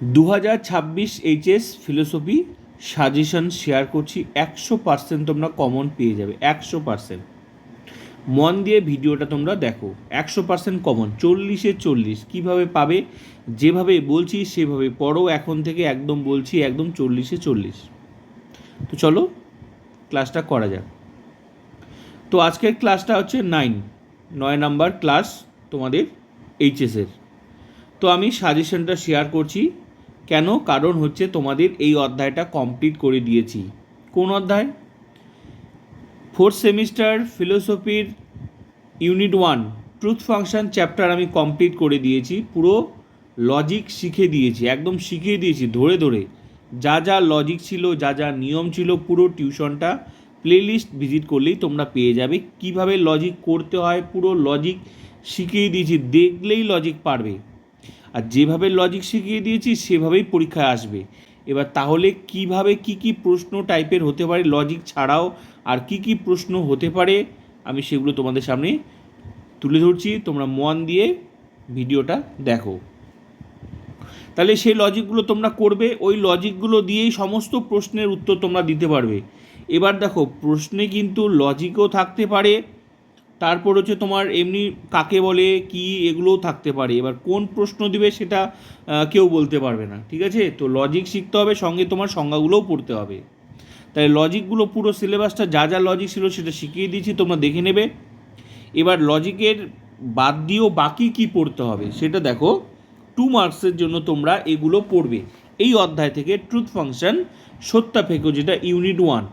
দু হাজার ছাব্বিশ এইচএস ফিলোসফি সাজেশন শেয়ার করছি, একশো পার্সেন্ট তোমরা কমন পেয়ে যাবে, একশো পার্সেন্ট মন দিয়ে ভিডিওটা তোমরা দেখো, একশো পার্সেন্ট কমন চল্লিশে চল্লিশ। কীভাবে পাবে? যেভাবে বলছি, সেভাবে পড়ো, এখন থেকে একদম বলছি, একদম চল্লিশে চল্লিশ। তো চলো ক্লাসটা করা যাক। তো আজকের ক্লাসটা হচ্ছে নাইন নয় নাম্বার ক্লাস তোমাদের এইচএসের। তো আমি সাজেশনটা শেয়ার করছি কেন কারণ হচ্ছে তোমাদের এই অধ্যায়টা কমপ্লিট করে দিয়েছি। কোন অধ্যায়? Fourth semester ফিলোসফির unit one truth function chapter আমি কমপ্লিট করে দিয়েছি, পুরো লজিক শিখে দিয়েছি, একদম শিখিয়ে দিয়েছি ধরে ধরে। যা যা লজিক ছিল, যা যা নিয়ম ছিল, পুরো টিউশনটা প্লেলিস্ট ভিজিট করলেই তোমরা পেয়ে যাবে। কীভাবে লজিক করতে হয়, পুরো লজিক শিখিয়ে দিয়েছি, দেখলেই লজিক পারবে। আর যেভাবে লজিক শিখিয়ে দিয়েছি, সেভাবেই পরীক্ষায় আসবে। এবার তাহলে কীভাবে কি কি প্রশ্ন টাইপের হতে পারে লজিক ছাড়াও আর কি কি প্রশ্ন হতে পারে, আমি সেগুলো তোমাদের সামনে তুলে ধরছি। তোমরা মন দিয়ে ভিডিওটা দেখো। তাহলে সেই লজিকগুলো তোমরা করবে, ওই লজিকগুলো দিয়েই সমস্ত প্রশ্নের উত্তর তোমরা দিতে পারবে। এবার দেখো, প্রশ্নে কিন্তু লজিকও থাকতে পারে তারপর হচ্ছে তোমার এমনি কাকে বলে, কি এগুলোও থাকতে পারে। এবার কোন প্রশ্ন দিবে সেটা কেউ বলতে পারবে না, ঠিক আছে? তো লজিক শিখতে হবে, সঙ্গে তোমার সংজ্ঞাগুলোও পড়তে হবে। তাই লজিকগুলো পুরো সিলেবাসটা যা যা লজিক ছিল সেটা শিখিয়ে দিয়েছি, তোমরা দেখে নেবে। এবার লজিকের বাদ দিয়েও বাকি কি পড়তে হবে, সেটা দেখো। টু মার্কসের জন্য তোমরা এগুলো পড়বে। এই অধ্যায় থেকে ট্রুথ ফাংশন সত্যা ফেকো যেটা ইউনিট ওয়ান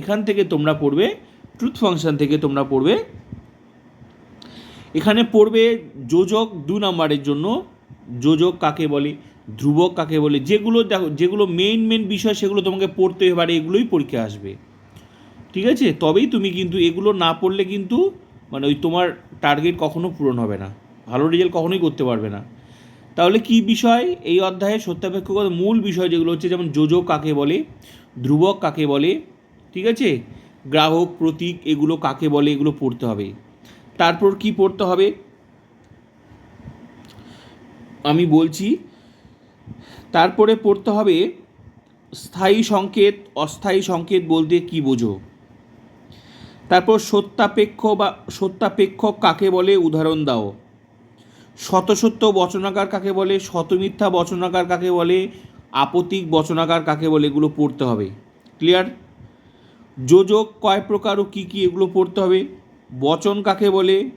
এখান থেকে তোমরা পড়বে ট্রুথ ফাংশন থেকে তোমরা পড়বে এখানে পড়বে যোজক দু নম্বরের জন্য। যোজক কাকে বলে? ধ্রুবক কাকে বলে? যেগুলো দেখো, যেগুলো মেইন মেন বিষয়, সেগুলো তোমাকে পড়তে এবারে এগুলোই পরীক্ষা আসবে। ঠিক আছে? তবেই তুমি কিন্তু এগুলো না পড়লে কিন্তু মানে ওই তোমার টার্গেট কখনো পূরণ হবে না। ভালো রেজাল্ট কখনোই করতে পারবে না। তাহলে কি বিষয়? এই অধ্যায়ে সত্যাপেক্ষক মূল বিষয় যেগুলো হচ্ছে, যেমন যোজক কাকে বলে, ধ্রুবক কাকে বলে, ঠিক আছে? গ্রাহক, প্রতীক, এগুলো কাকে বলে, এগুলো পড়তে হবে। তারপর কি পড়তে হবে? আমি বলছি, তারপরে পড়তে হবে স্থায়ী সংকেত, অস্থায়ী সংকেত বলতে কি বোঝো? তারপর সত্যাপেক্ষ বা সত্যাপেক্ষক কাকে বলে? উদাহরণ দাও। শতসত্য বচনাকার কাকে বলে? শতমিথ্যা বচনাকার কাকে বলে? আপতিক বচনাকার কাকে বলে? এগুলো পড়তে হবে। ক্লিয়ার যোজক কয় প্রকার ও কী কী এগুলো পড়তে হবে? বচন কাকে বলে?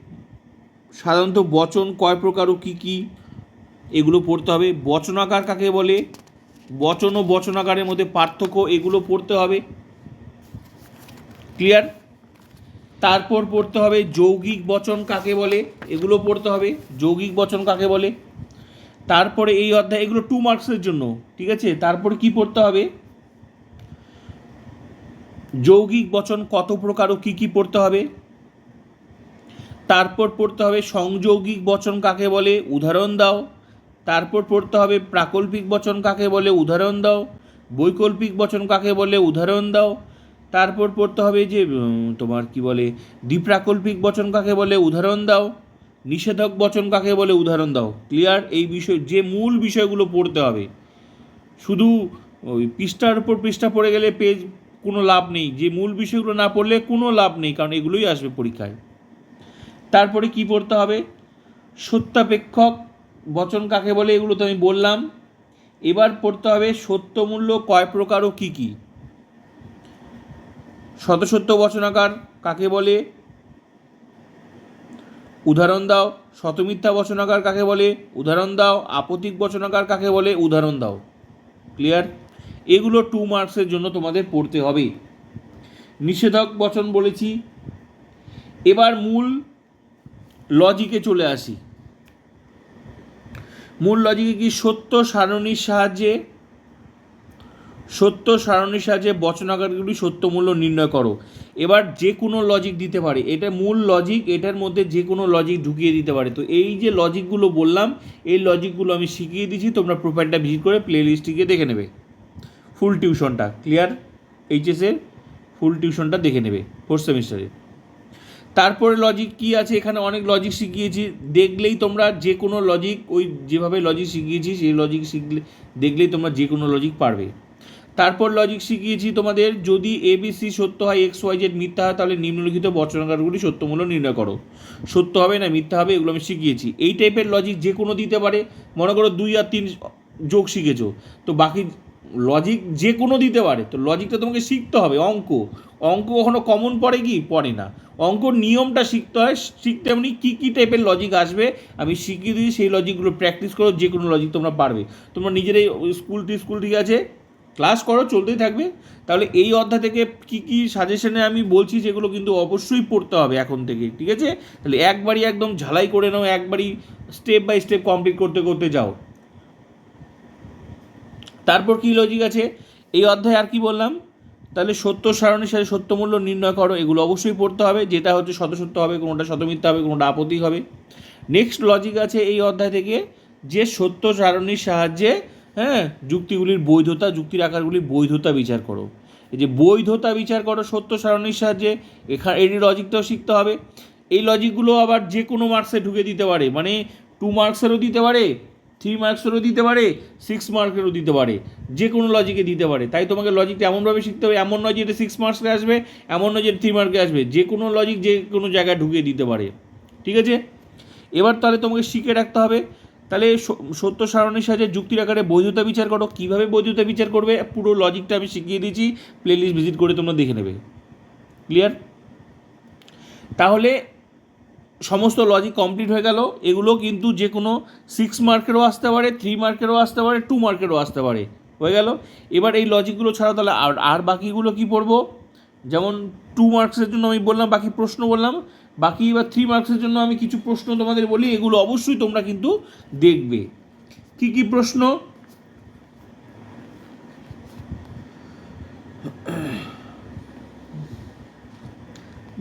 সাধারণত বচন কয় প্রকার ও কী কী? এগুলো পড়তে হবে। বচনাকার কাকে বলে? বচন ও বচনাকারের মধ্যে পার্থক্য এগুলো পড়তে হবে। ক্লিয়ার? তারপর পড়তে হবে যৌগিক বচন কাকে বলে? এগুলো পড়তে হবে। যৌগিক বচন কাকে বলে? তারপরে এই অধ্যায় এগুলো টু মার্কসের জন্য, ঠিক আছে? তারপরে কি পড়তে হবে? যৌগিক বচন কত প্রকার ও কী কী পড়তে হবে? তারপর পড়তে হবে সংযৌগিক বচন কাকে বলে? উদাহরণ দাও। তারপর পড়তে হবে প্রাকল্পিক বচন কাকে বলে? উদাহরণ দাও। বৈকল্পিক বচন কাকে বলে? উদাহরণ দাও। তারপর পড়তে হবে যে তোমার কি বলে? দ্বিপ্রাকল্পিক বচন কাকে বলে? উদাহরণ দাও। নিষেধক বচন কাকে বলে? উদাহরণ দাও। ক্লিয়ার? এই বিষয়, যে মূল বিষয়গুলো পড়তে হবে। শুধু ওই পৃষ্ঠার উপর পৃষ্ঠা পড়ে গেলে পেজ, কোনো লাভ নেই। যে মূল বিষয়গুলো না পড়লে কোনো লাভ নেই, কারণ এগুলোই আসবে পরীক্ষায়। তারপরে কি পড়তে হবে? সত্যাপেক্ষক বচন কাকে বলে এগুলো তো আমি বললাম। এবার পড়তে হবে সত্যমূল্য কয় প্রকার ও কী কী? শতসত্য বচনাকার কাকে বলে? উদাহরণ দাও। শতমিথ্যা বচনাকার কাকে বলে? উদাহরণ দাও। আপতিক বচনাকার কাকে বলে? উদাহরণ দাও। ক্লিয়ার? এগুলো টু মার্কসের জন্য তোমাদের পড়তে হবে। নিষেধক বচন বলেছি। এবার মূল লজিকে চলে আসি। মূল লজিকে কি সত্য সারণীর সাহায্যে? সত্য সারণীর সাহায্যে বচনাকারগুলি সত্য মূল্য নির্ণয় করো। এবার যে কোনো লজিক দিতে পারে। এটা মূল লজিক এটার মধ্যে যে কোনো লজিক ঢুকিয়ে দিতে পারে। তো এই যে লজিকগুলো বললাম, এই লজিকগুলো আমি শিখিয়ে দিচ্ছি তোমরা প্রোফাইলটা ভিজিট করে প্লে লিস্টটিকে দেখে নেবে। ফুল টিউশনটা ক্লিয়ার এইচএসের ফুল টিউশনটা দেখে নেবে ফোর্থ সেমিস্টারে তারপরে লজিক কি আছে? এখানে অনেক লজিক শিখিয়েছি। দেখলেই তোমরা যে কোনো লজিক ওই যেভাবে লজিক শিখিয়েছি, সেই লজিক শিখলে, দেখলেই তোমরা যে কোনো লজিক পারবে। তারপর লজিক শিখিয়েছি তোমাদের, যদি এবিসি সত্য হয় এক্স ওয়াই জেড মিথ্যা হয়, তাহলে নিম্নলিখিত বচনাকারগুলি সত্যমূল্য নির্ণয় করো। সত্য হবে না, মিথ্যা হবে, এগুলো আমি শিখিয়েছি। এই টাইপের লজিক যে কোনো দিতে পারে। মনে করো দুই আর তিন যোগ শিখেছো। তো বাকি লজিক যে কোনো দিতে পারে। তো লজিকটা তোমাকে শিখতে হবে, অঙ্ক। অঙ্ক কখনো কমন পড়ে কি? পড়ে না। অঙ্কর নিয়মটা শিখতে হয়, শিখতে এমনি কী কী টাইপের লজিক আসবে, আমি শিখিয়ে দিই সেই লজিকগুলো প্র্যাকটিস করো, যে কোনো লজিক তোমরা পারবে। তোমরা নিজেরাই স্কুল স্কুল ঠিক আছে? ক্লাস করো, চলতেই থাকবে। তাহলে এই অধ্যায় থেকে কী কী সাজেশনে আমি বলছি, সেগুলো কিন্তু অবশ্যই পড়তে হবে এখন থেকে, ঠিক আছে? তাহলে একবারই একদম ঝালাই করে নাও, একবারই স্টেপ বাই স্টেপ কমপ্লিট করতে করতে যাও। তারপর কি লজিক আছে? এই অধ্যায়ে আর কি বললাম? তাহলে সত্য সারণীর সাথে সত্যমূল্য নির্ণয় করো, এগুলো অবশ্যই পড়তে হবে। যেটা হচ্ছে শতসত্য হবে, কোনোটা শতমিথ্যা হবে, কোনোটা আপত্তি হবে। নেক্সট লজিক আছে এই অধ্যায় থেকে যে সত্য সারণীর সাহায্যে হ্যাঁ যুক্তিগুলির বৈধতা, যুক্তির আকারগুলির বৈধতা বিচার করো। এই যে বৈধতা বিচার করো সত্য সারণীর সাহায্যে এখানে এটি লজিকটাও শিখতে হবে। এই লজিকগুলো আবার যে কোনো মার্কসে ঢুকে দিতে পারে। মানে টু মার্কসেরও দিতে পারে থ্রি মার্কসেরও দিতে পারে সিক্স মার্কেরও দিতে পারে, যে কোনো লজিকে দিতে পারে। তাই তোমাকে লজিকটা এমনভাবে শিখতে হবে, এমন নয় যে এটা সিক্স মার্কসে আসবে, এমন নয় যে থ্রি মার্কে আসবে, যে কোনো লজিক যে কোনো জায়গায় ঢুকিয়ে দিতে পারে। ঠিক আছে? এবার তাহলে তোমাকে শিখে রাখতে হবে, তাহলে সত্য সারণীর সাহায্যে যুক্তির আকারে বৈধতা বিচার করো। কীভাবে বৈধতা বিচার করবে? পুরো লজিকটা আমি শিখিয়ে দিয়েছি প্লেলিস্ট ভিজিট করে তোমরা দেখে নেবে। ক্লিয়ার তাহলে সমস্ত লজিক কমপ্লিট হয়ে গেল। এগুলো কিন্তু যে কোনো সিক্স মার্কেরও আসতে পারে থ্রি মার্কেরও আসতে পারে টু মার্কেরও আসতে পারে। হয়ে গেল? এবার এই লজিকগুলো ছাড়া তাহলে আর আর বাকিগুলো কি পড়ব? যেমন টু মার্কসের জন্য আমি বললাম, বাকি প্রশ্ন বললাম। বাকি এবার থ্রি মার্কসের জন্য আমি কিছু প্রশ্ন তোমাদের বলি, এগুলো অবশ্যই তোমরা কিন্তু দেখবে। কি কি প্রশ্ন?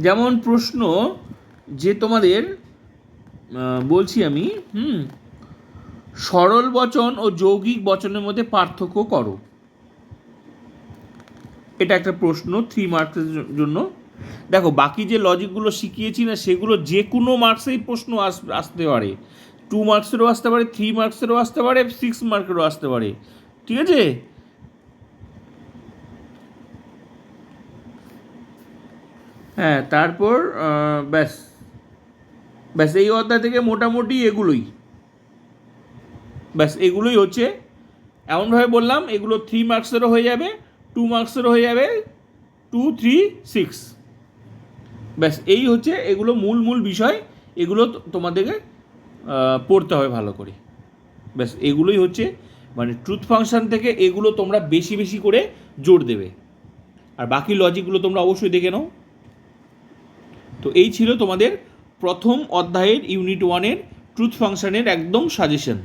যেমন প্রশ্ন যে তোমাদের বলছি আমি, হুম, সরল বচন ও যৌগিক বচনের মধ্যে পার্থক্য করো। এটা একটা প্রশ্ন থ্রি মার্কসের জন্য। দেখো, বাকি যে লজিকগুলো শিখিয়েছি না, সেগুলো যে কোনো মার্কসেই প্রশ্ন আস, আসতে পারে। টু মার্কসেরও আসতে পারে থ্রি মার্কসেরও আসতে পারে সিক্স মার্কেরও আসতে পারে। ঠিক আছে? হ্যাঁ তারপর ব্যাস। ব্যাস, এই অধ্যায় থেকে মোটামুটি এগুলোই। ব্যাস, এগুলোই হচ্ছে। এমনভাবে বললাম, এগুলো থ্রি মার্কসেরও হয়ে যাবে টু মার্কসেরও হয়ে যাবে টু থ্রি সিক্স ব্যাস, এই হচ্ছে এগুলো মূল মূল বিষয়। এগুলো তোমাদেরকে পড়তে হবে ভালো করে। ব্যাস, এগুলোই হচ্ছে মানে ট্রুথ ফাংশন থেকে এগুলো তোমরা বেশি বেশি করে জোর দেবে। আর বাকি লজিকগুলো তোমরা অবশ্যই দেখে নাও। তো এই ছিল তোমাদের প্রথম অধ্যায়ের ইউনিট ওয়ানের ট্রুথ ফাংশানের একদম সাজেশন